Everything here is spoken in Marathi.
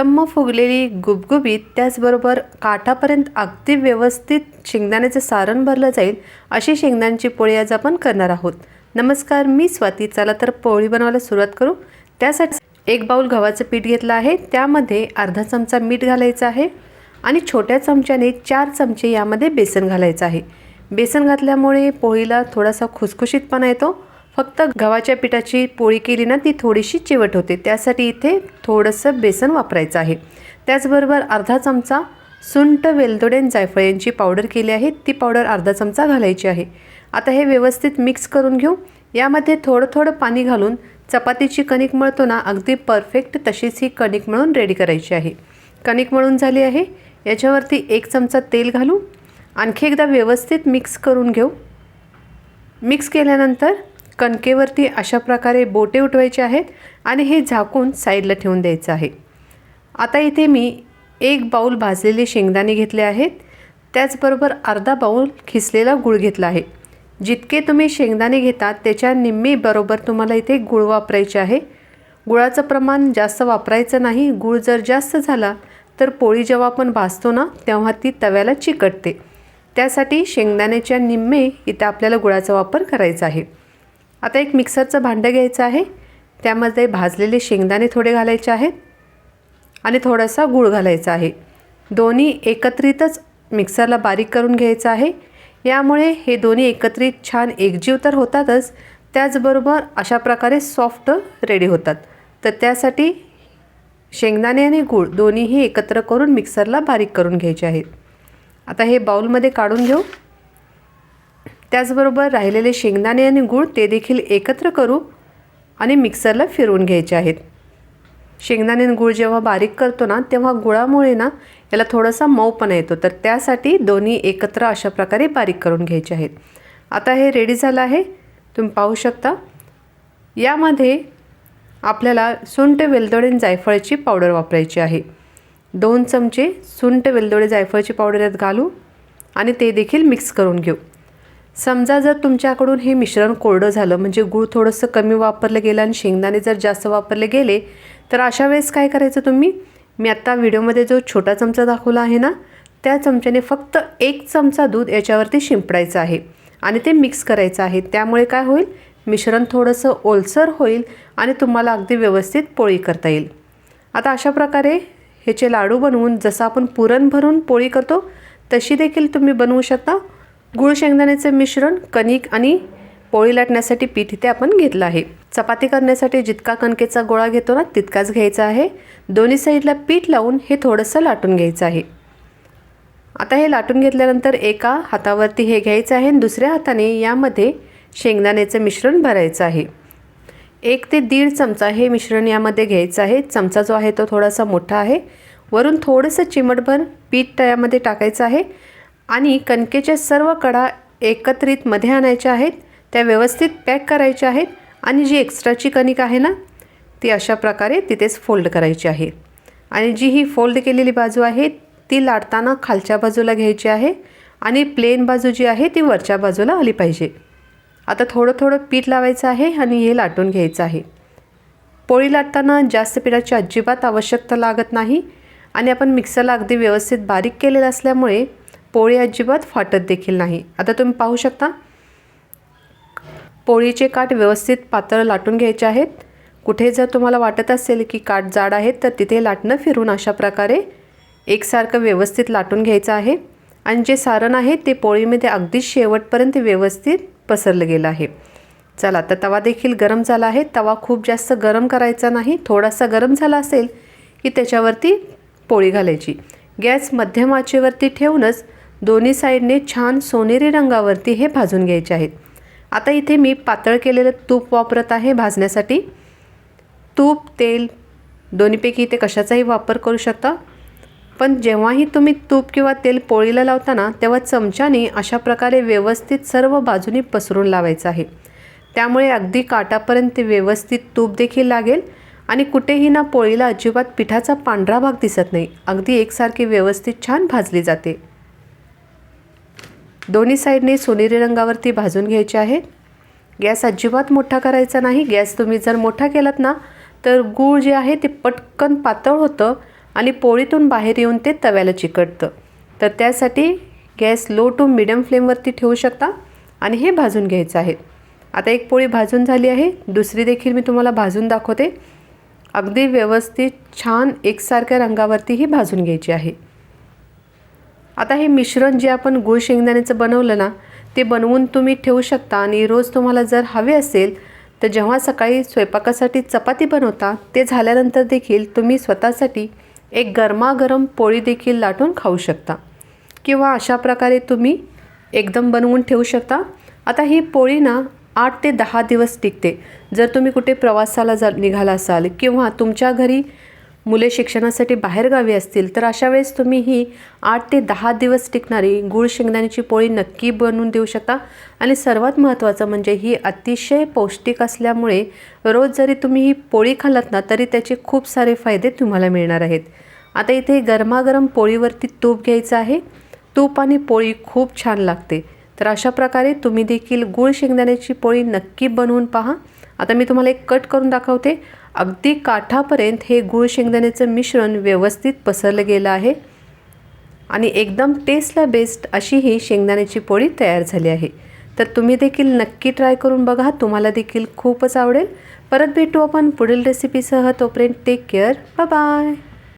टम्म फुगलेली गुबगुबीत त्याचबरोबर काठापर्यंत अगदी व्यवस्थित शेंगदाण्याचं सारण भरलं जाईल अशी शेंगदाण्याची पोळी आज आपण करणार आहोत. नमस्कार मी स्वाती. चला तर पोळी बनवायला सुरुवात करू. त्यासाठी एक बाऊल गव्हाचं पीठ घेतलं आहे. त्यामध्ये अर्धा चमचा मीठ घालायचं आहे आणि छोट्या चमच्याने चार चमचे यामध्ये बेसन घालायचं आहे. बेसन घातल्यामुळे पोळीला थोडासा खुसखुशीतपणा येतो. फक्त गव्हाच्या पिठाची पोळी केली ना ती थोडीशी चिवट होते. त्यासाठी इथे थोडंसं बेसन वापरायचं आहे. त्याचबरोबर अर्धा चमचा सुंट वेलदोडे जायफळ यांची पावडर केली आहे. ती पावडर अर्धा चमचा घालायची आहे. आता हे व्यवस्थित मिक्स करून घेऊ. यामध्ये थोडं थोडं पाणी घालून चपातीची कणिक मळतो ना अगदी परफेक्ट तशीच ही कणिक मळून रेडी करायची आहे. कणिक मळून झाली आहे. याच्यावरती एक चमचा तेल घालू. आणखी एकदा व्यवस्थित मिक्स करून घेऊ. मिक्स केल्यानंतर कणकेवरती अशा प्रकारे बोटे उठवायचे आहेत आणि हे झाकून साईडला ठेवून द्यायचं आहे. आता इथे मी एक बाऊल भाजलेले शेंगदाणे घेतले आहेत. त्याचबरोबर अर्धा बाऊल खिसलेला गूळ घेतला आहे. जितके तुम्ही शेंगदाणे घेतात त्याच्या निम्मीबरोबर तुम्हाला इथे गूळ वापरायचे आहे. गुळाचं प्रमाण जास्त वापरायचं नाही गूळ जर जास्त झाला तर पोळी जेव्हा आपण भाजतो ना तेव्हा ती तव्याला चिकटते. त्यासाठी शेंगदाण्याच्या निम्मे इथे आपल्याला गुळाचा वापर करायचा आहे. आता एक मिक्सरचं भांडं घ्यायचं आहे. त्यामध्ये भाजलेले शेंगदाणे थोडे घालायचे आहेत आणि थोडासा गूळ घालायचा आहे. दोन्ही एकत्रितच मिक्सरला बारीक करून घ्यायचं आहे. यामुळे हे दोन्ही एकत्रित छान एकजीव तर होतातच त्याचबरोबर अशा प्रकारे सॉफ्ट रेडी होतात. तर त्यासाठी शेंगदाणे आणि गूळ दोन्हीही एकत्र करून मिक्सरला बारीक करून घ्यायचे आहेत. आता हे बाऊलमध्ये काढून घेऊ. त्याचबरोबर राहिलेले शेंगदाणे आणि गूळ ते देखील एकत्र करू आणि मिक्सरला फिरवून घ्यायचे आहेत. शेंगदाणे आणि गूळ जेव्हा बारीक करतो ना तेव्हा गुळामुळे ना याला थोडासा मऊपणा येतो. तर त्यासाठी दोन्ही एकत्र अशा प्रकारे बारीक करून घ्यायचे आहेत. आता हे रेडी झालं आहे. तुम्ही पाहू शकता. यामध्ये आपल्याला सुंट वेलदोडे आणि जायफळची पावडर वापरायची आहे. दोन चमचे सुंट वेलदोडे जायफळची पावडर यात घालू आणि ते देखील मिक्स करून घेऊ. समजा जर तुमच्याकडून हे मिश्रण कोरडं झालं म्हणजे गूळ थोडंसं कमी वापरलं गेलं आणि शेंगदाणे जर जास्त वापरले गेले तर अशा वेळेस काय करायचं तुम्ही? मी आत्ता व्हिडिओमध्ये जो छोटा चमचा दाखवला आहे ना त्या चमच्याने फक्त एक चमचा दूध याच्यावरती शिंपडायचं आहे आणि ते मिक्स करायचं आहे. त्यामुळे काय होईल? मिश्रण थोडंसं ओलसर होईल आणि तुम्हाला अगदी व्यवस्थित पोळी करता येईल. आता अशा प्रकारे ह्याचे लाडू बनवून जसं आपण पुरण भरून पोळी करतो तशी देखील तुम्ही बनवू शकता. गुळ शेंगदाण्याचं मिश्रण कणिक आणि पोळी लाटण्यासाठी पीठ इथे आपण घेतलं आहे. चपाती करण्यासाठी जितका कणकेचा गोळा घेतो ना तितकाच घ्यायचा आहे. दोन्ही साईडला पीठ लावून हे थोडंसं लाटून घ्यायचं आहे. आता हे लाटून घेतल्यानंतर एका हातावरती हे घ्यायचं आहे आणि दुसऱ्या हाताने यामध्ये शेंगदाण्याचं मिश्रण भरायचं आहे. एक ते दीड चमचा हे मिश्रण यामध्ये घ्यायचं आहे. चमचा जो आहे तो थोडासा मोठा आहे. वरून थोडंसं चिमटभर पीठ यामध्ये टाकायचं आहे. आणि कणकेच्या सर्व कडा एकत्रित मध्ये आणायच्या आहेत त्या व्यवस्थित पॅक करायच्या आहेत आणि जी एक्स्ट्राची कणिक आहे ना ती अशा प्रकारे तिथेच फोल्ड करायची आहे. आणि जी ही फोल्ड केलेली बाजू आहे ती लाटताना खालच्या बाजूला घ्यायची आहे आणि प्लेन बाजू जी आहे ती वरच्या बाजूला आली पाहिजे. आता थोडं थोडं पीठ लावायचं आहे आणि हे लाटून घ्यायचं आहे. पोळी लाटताना जास्त पिठाची अजिबात आवश्यकता लागत नाही आणि आपण मिक्सरला अगदी व्यवस्थित बारीक केलेलं असल्यामुळे पोळी अजिबात फाटत देखील नाही. आता तुम्ही पाहू शकता. पोळीचे काठ व्यवस्थित पातळ लाटून घ्यायचे आहेत. कुठे जर तुम्हाला वाटत असेल की काठ जाड आहेत तर तिथे लाटणं फिरून अशा प्रकारे एकसारखं व्यवस्थित लाटून घ्यायचं आहे. आणि जे सारण आहे ते पोळीमध्ये अगदी शेवटपर्यंत व्यवस्थित पसरलं गेलं आहे. चला तर तवा देखील गरम झाला आहे. तवा खूप जास्त गरम करायचा नाही. थोडासा गरम झाला असेल की त्याच्यावरती पोळी घालायची. गॅस मध्यम आचेवरती ठेवूनच दोन्ही साईडने छान सोनेरी रंगावरती हे भाजून घ्यायचे आहेत. आता इथे मी पातळ केलेलं तूप वापरत आहे भाजण्यासाठी. तूप तेल दोन्हीपैकी इथे कशाचाही वापर करू शकता. पण जेव्हाही तुम्ही तूप किंवा तेल पोळीला लावताना तेव्हा चमच्याने अशा प्रकारे व्यवस्थित सर्व बाजूनी पसरून लावायचं आहे. त्यामुळे अगदी काटापर्यंत व्यवस्थित तूप देखील लागेल आणि कुठेही ना पोळीला अजिबात पिठाचा पांढरा भाग दिसत नाही. अगदी एकसारखी व्यवस्थित छान भाजली जाते. दोन्ही साईडने सोनेरी रंगावरती भाजून घ्यायचे आहेत गॅस अजिबात मोठा करायचा नाही. गॅस तुम्ही जर मोठा केलात ना तर गूळ जे आहे ते पटकन पातळ होतं आणि पोळीतून बाहेर येऊन ते तव्याला चिकटतं. तर त्यासाठी गॅस लो टू मिडियम फ्लेमवरती ठेवू शकता आणि हे भाजून घ्यायचं आहे. आता एक पोळी भाजून झाली आहे. दुसरी देखील मी तुम्हाला भाजून दाखवते. अगदी व्यवस्थित छान एकसारख्या रंगावरती ही भाजून घ्यायची आहे. आता हे मिश्रण जे आपण गुळ शेंगदाण्याचं बनवलं ना ते बनवून तुम्ही ठेवू शकता आणि रोज तुम्हाला जर हवे असेल तर जेव्हा सकाळी स्वयंपाकासाठी चपाती बनवता ते झाल्यानंतर देखील तुम्ही स्वतःसाठी एक गरमागरम पोळी देखील लाटून खाऊ शकता. किंवा अशा प्रकारे तुम्ही एकदम बनवून ठेवू शकता. आता ही पोळी ना आठ ते दहा दिवस टिकते. जर तुम्ही कुठे प्रवासाला जा निघाला असाल किंवा तुमच्या घरी मुले शिक्षणासाठी बाहेरगावी असतील तर अशा वेळेस तुम्ही ही आठ ते दहा दिवस टिकणारी गूळ शेंगदाण्याची पोळी नक्की बनवून देऊ शकता. आणि सर्वात महत्त्वाचं म्हणजे ही अतिशय पौष्टिक असल्यामुळे रोज जरी तुम्ही ही पोळी खालात ना तरी त्याचे खूप सारे फायदे तुम्हाला मिळणार आहेत. आता इथे गरमागरम पोळीवरती तूप घ्यायचं आहे. तूप आणि पोळी खूप छान लागते. तर अशा प्रकारे तुम्ही देखील गूळ शेंगदाण्याची पोळी नक्की बनवून पहा. आता मी तुम्हाला एक कट करून दाखवते. अगदी काठापर्यंत हे गूळ शेंगदाण्याचं मिश्रण व्यवस्थित पसरलं गेलं आहे. आणि एकदम टेस्टला बेस्ट अशी ही शेंगदाण्याची पोळी तयार झाली आहे. तर तुम्ही देखील नक्की ट्राय करून बघा. तुम्हाला देखील खूपच आवडेल. परत भेटू आपण पुढील रेसिपीसह तोपर्यंत टेक केअर बाय